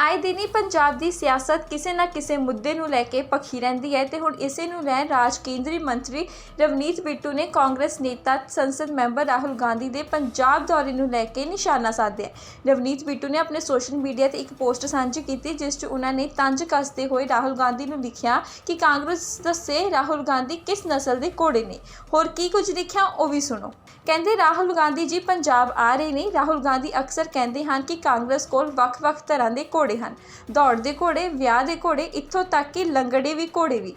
ਆਏ ਦਿਨ ਹੀ ਪੰਜਾਬ ਦੀ ਸਿਆਸਤ ਕਿਸੇ ਨਾ ਕਿਸੇ ਮੁੱਦੇ ਨੂੰ ਲੈ ਕੇ ਪੱਖੀ ਰਹਿੰਦੀ ਹੈ ਤੇ ਹੁਣ ਇਸੇ ਨੂੰ ਲੈ ਰਾਜ ਕੇਂਦਰੀ ਮੰਤਰੀ ਰਵਨੀਤ ਬਿੱਟੂ ਨੇ ਕਾਂਗਰਸ ਨੇਤਾ ਸੰਸਦ ਮੈਂਬਰ ਰਾਹੁਲ ਗਾਂਧੀ ਦੇ ਪੰਜਾਬ ਦੌਰੇ ਨੂੰ ਲੈ ਕੇ ਨਿਸ਼ਾਨਾ ਸਾਧਿਆ। ਰਵਨੀਤ ਬਿੱਟੂ ਨੇ ਆਪਣੇ ਸੋਸ਼ਲ ਮੀਡੀਆ ਤੇ ਇੱਕ ਪੋਸਟ ਸਾਂਝੀ ਕੀਤੀ, ਜਿਸ 'ਚ ਉਹਨਾਂ ਨੇ ਤੰਜ ਕੱਸਦੇ ਹੋਏ ਰਾਹੁਲ ਗਾਂਧੀ ਨੂੰ ਲਿਖਿਆ ਕਿ ਕਾਂਗਰਸ ਦੱਸੇ ਰਾਹੁਲ ਗਾਂਧੀ ਕਿਸ ਨਸਲ ਦੇ ਘੋੜੇ ਨੇ। ਹੋਰ ਕੀ ਕੁਝ ਲਿਖਿਆ, ਉਹ ਵੀ ਸੁਣੋ। ਕਹਿੰਦੇ, ਰਾਹੁਲ ਗਾਂਧੀ ਜੀ ਪੰਜਾਬ ਆ ਰਹੇ ਨੇ। ਰਾਹੁਲ ਗਾਂਧੀ ਅਕਸਰ ਕਹਿੰਦੇ ਹਨ ਕਿ ਕਾਂਗਰਸ ਕੋਲ ਵੱਖ-ਵੱਖ ਤਰ੍ਹਾਂ ਦੇ ਘੋੜੇ ਹਨ। ਦੌੜ ਦੇ ਘੋੜੇ ਵਿਆਹ ਦੇ ਘੋੜੇ ਇੱਥੋਂ ਤੱਕ ਕਿ ਲੰਗੜੇ ਵੀ ਘੋੜੇ ਵੀ।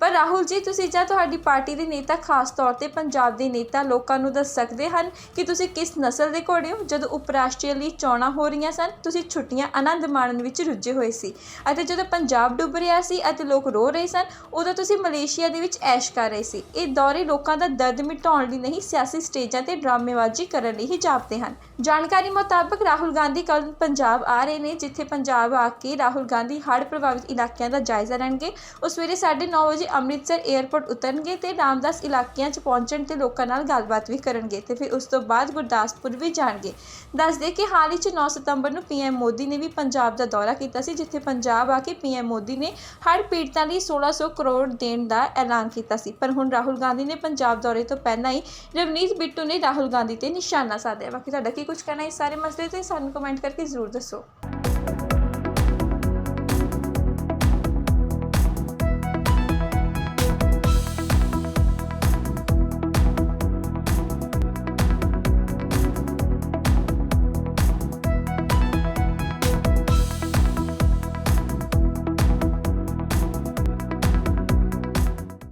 ਪਰ ਰਾਹੁਲ ਜੀ, ਤੁਸੀਂ ਜਾਂ ਤੁਹਾਡੀ ਪਾਰਟੀ ਦੇ ਨੇਤਾ, ਖਾਸ ਤੌਰ ਤੇ ਪੰਜਾਬ ਦੇ ਨੇਤਾ ਲੋਕਾਂ ਨੂੰ ਦੱਸ ਸਕਦੇ ਹਨ ਕਿ ਤੁਸੀਂ ਕਿਸ ਨਸਲ ਦੇ ਘੋੜੇ ਹੋ? ਜਦੋਂ ਉਪ ਰਾਸ਼ਟਰੀ ਲਈ ਚੋਣਾਂ ਹੋ ਰਹੀਆਂ ਸਨ, ਤੁਸੀਂ ਛੁੱਟੀਆਂ ਆਨੰਦ ਮਾਣਨ ਵਿੱਚ ਰੁੱਝੇ ਹੋਏ ਸੀ ਅਤੇ ਜਦੋਂ ਪੰਜਾਬ ਡੁੱਬ ਰਿਹਾ ਸੀ ਅਤੇ ਲੋਕ ਰੋ ਰਹੇ ਸਨ, ਉਦੋਂ ਤੁਸੀਂ ਮਲੇਸ਼ੀਆ ਦੇ ਵਿੱਚ ਐਸ਼ ਕਰ ਰਹੇ ਸੀ। ਇਹ ਦੌਰੇ ਲੋਕਾਂ ਦਾ ਦਰਦ ਮਿਟਾਉਣ ਲਈ ਨਹੀਂ, ਸਿਆਸੀ ਸਟੇਜਾਂ ਤੇ ਡਰਾਮੇਬਾਜ਼ੀ ਕਰਨ ਲਈ ਹੀ ਜਾਪਦੇ ਹਨ। ਜਾਣਕਾਰੀ ਮੁਤਾਬਕ, ਰਾਹੁਲ ਗਾਂਧੀ ਕੱਲ੍ਹ ਪੰਜਾਬ ਆ ਰਹੇ ਨੇ, ਜਿੱਥੇ ਪੰਜਾਬ ਆ ਕੇ ਰਾਹੁਲ ਗਾਂਧੀ ਹੜ੍ਹ ਪ੍ਰਭਾਵਿਤ ਇਲਾਕਿਆਂ ਦਾ ਜਾਇਜ਼ਾ ਲੈਣਗੇ। ਉਹ ਸਵੇਰੇ 9:30 ਵਜੇ ਅੰਮ੍ਰਿਤਸਰ 에ਅਰਪੋਰਟ ਉਤਰਨਗੇ ਤੇ ਰਾਮਦਾਸ ਇਲਾਕਿਆਂ 'ਚ ਪਹੁੰਚਣ ਤੇ ਲੋਕਾਂ ਨਾਲ ਗੱਲਬਾਤ ਵੀ ਕਰਨਗੇ ਤੇ ਫਿਰ ਉਸ ਤੋਂ ਬਾਅਦ ਗੁਰਦਾਸਪੁਰ ਵੀ ਜਾਣਗੇ। ਦੱਸਦੇ ਕਿ ਹਾਲ ਹੀ 'ਚ 9 ਸਤੰਬਰ ਨੂੰ ਪੀਐਮ ਮੋਦੀ ਨੇ ਵੀ ਪੰਜਾਬ ਦਾ ਦੌਰਾ ਕੀਤਾ ਸੀ, ਜਿੱਥੇ ਪੰਜਾਬ ਆ ਕੇ ਪੀਐਮ ਮੋਦੀ ਨੇ ਹੜ੍ਹ ਪੀੜਤਾਂ ਲਈ 1600 ਕਰੋੜ ਦੇਣ ਦਾ ਐਲਾਨ ਕੀਤਾ ਸੀ। ਪਰ ਹੁਣ ਰਾਹੁਲ ਗਾਂਧੀ ਨੇ ਪੰਜਾਬ ਦੌਰੇ ਤੋਂ ਪਹਿਲਾਂ ਹੀ ਰਵਨੀਤ ਬਿੱਟੂ ਨੇ ਰਾਹੁਲ ਗਾਂਧੀ ਤੇ ਨਿਸ਼ਾਨਾ ਸਾਧਿਆ। ਬਾਕੀ ਤੁਹਾਡਾ ਕੀ ਕੁਝ ਕਹਿਣਾ ਇਸ ਸਾਰੇ ਮਸਲੇ ਤੇ ਸਾਨੂੰ ਕਮੈਂਟ ਕਰਕੇ ਜ਼ਰੂਰ ਦੱਸੋ।